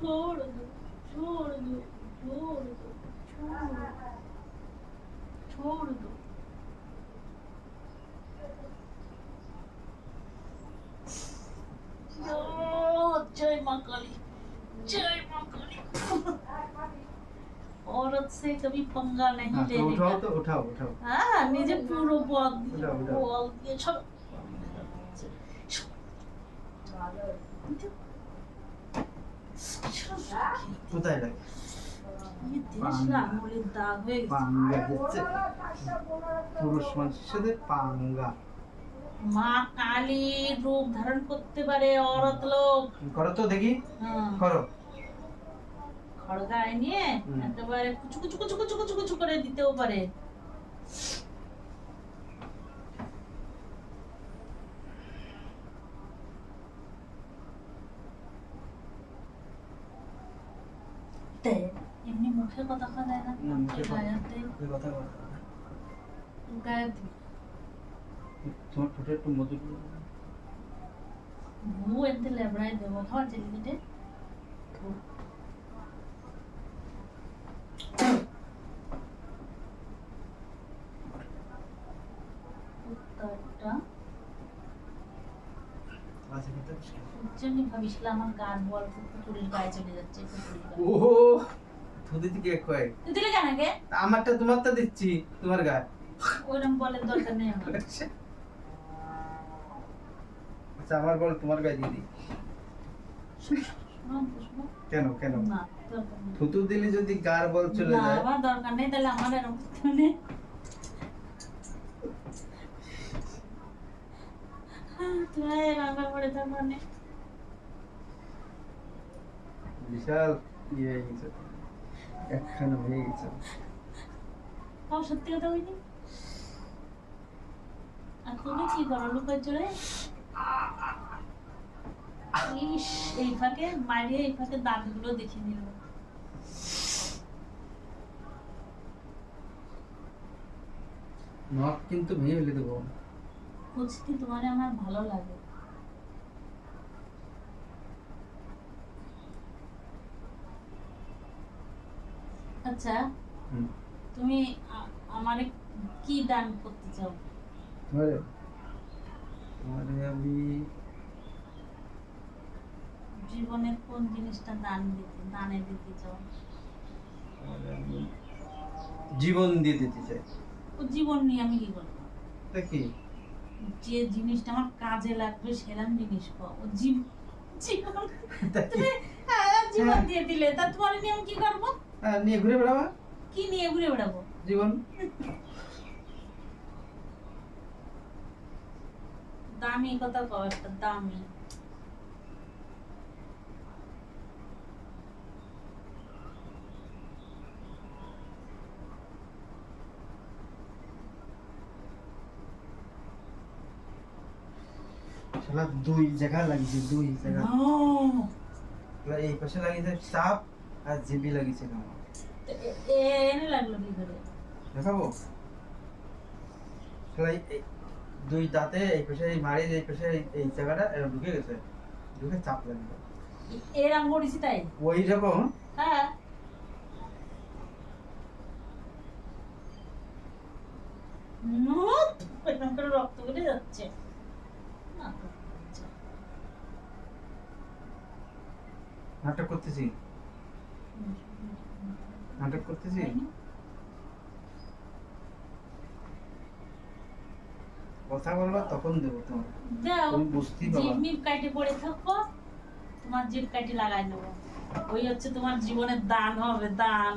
छोड़ दो छोड़ दो छोड़ दो छोड़ दो छोड़ औरत से कभी पंगा नहीं लेने उठाओ तो उठाओ उठाओ हाँ निजे पूरो बोल दिया बोल दिया छोड़ কোথায় লাগে দেশলা আঙুলের দাগ গেছে পাঙ্গা দিচ্ছে পুরুষ মানুষের সাথে পাঙ্গা। মা কালী রূপ ধারণ করতে পারে অরত লোক। করো তো দেখি। হ্যাঁ। করো। খড়গায় নিয়ে হুম। একেবারে কুচু কুচু কুচু কুচু কুচু কুচু করে দিতেও পারে। দেয়। এমনি মুখে কথা না না, মুখে কথা- গায়ে হাত কথা বলো। গায়ে তোমার ঠোঁটে একটু মধু ভু এনতে লেবড়াই দেবো উত্তরটা। জন্যই ভাবিছিলাম আমার গান বল পুতুলের গায়ে চলে যাচ্ছে ও ধুতি থেকে কয় তুই দিলে কেন গে আমারটা তোমারটা দিচ্ছি তোমার গায়ে। ওইরকম বলের দরকার নেই আমার। আচ্ছা আমার বল তোমার গায়ে দিয়ে দিই। কেন কেন? থুতু দিলে যদি গার বল চলে যায়। আমার দরকার নেই তাহলে আমার এরকম নেই। তুমি রান্না করে তার মানে? বিশাল ইয়ে হয়ে গেছে। একখানা হয়ে গেছে। তাও সত্যি কথা বলি আর কি করো লুকাই চলে ইস এই ফাঁকে মারিয়ে এই ফাঁকে দাঁতগুলো দেখে নিল। নখ কিন্তু ভেঙে ফেলে দেবো। কুচকি তোমার আমার ভালো লাগে। আচ্ছা তুমি আমারে কি দান করতে চাও? তোমারে? তোমারে আমি জীবনের কোন জিনিসটা দান দিতে দানে দিতে চাও? জীবন দিয়ে দিতে চাই। ও জীবন নিয়ে আমি কি করব? দেখি যে জিনিসটা আমার কাজে লাগবে সেরকম জিনিস পাও। ও জীব- জীবন হ্যাঁ, জীবন দিয়ে দিলে। তা তোমার নিয়ে আমি কি করব? হ্যাঁ, নিয়ে ঘুরে বেড়াবা। কি নিয়ে ঘুরে বেড়াবো? জীবন। দামি কথা কও একটা দামি। দুই জায়গা লাগিয়েছে দুই জায়গা। এই পাশে লাগিয়েছে চাপ আর জিবি লাগিয়েছে আমার এনে লাগল কি করে দেখাবো? শালা দুই দাঁতে এই পাশে এই মারি এই পাশে এই- জায়গাটা এরকম ঢুকে গেছে। ঢুকে চাপ লাগবে। এরম করেছি তাই? ওই রকম হ্যাঁ এরকম রক্ত বেরিয়ে যাচ্ছে না, আচ্ছা। নাটক করতেছি। নাটক করতেছি? কথা বলবা তখন দেব তোমার। দাও তুমি বুঝতেই পারবা। জিভ কাটে পড়ে থাকো তোমার জিভ কাটি লাগাই দেবো। ওই হচ্ছে তোমার জীবনের দান হবে দান।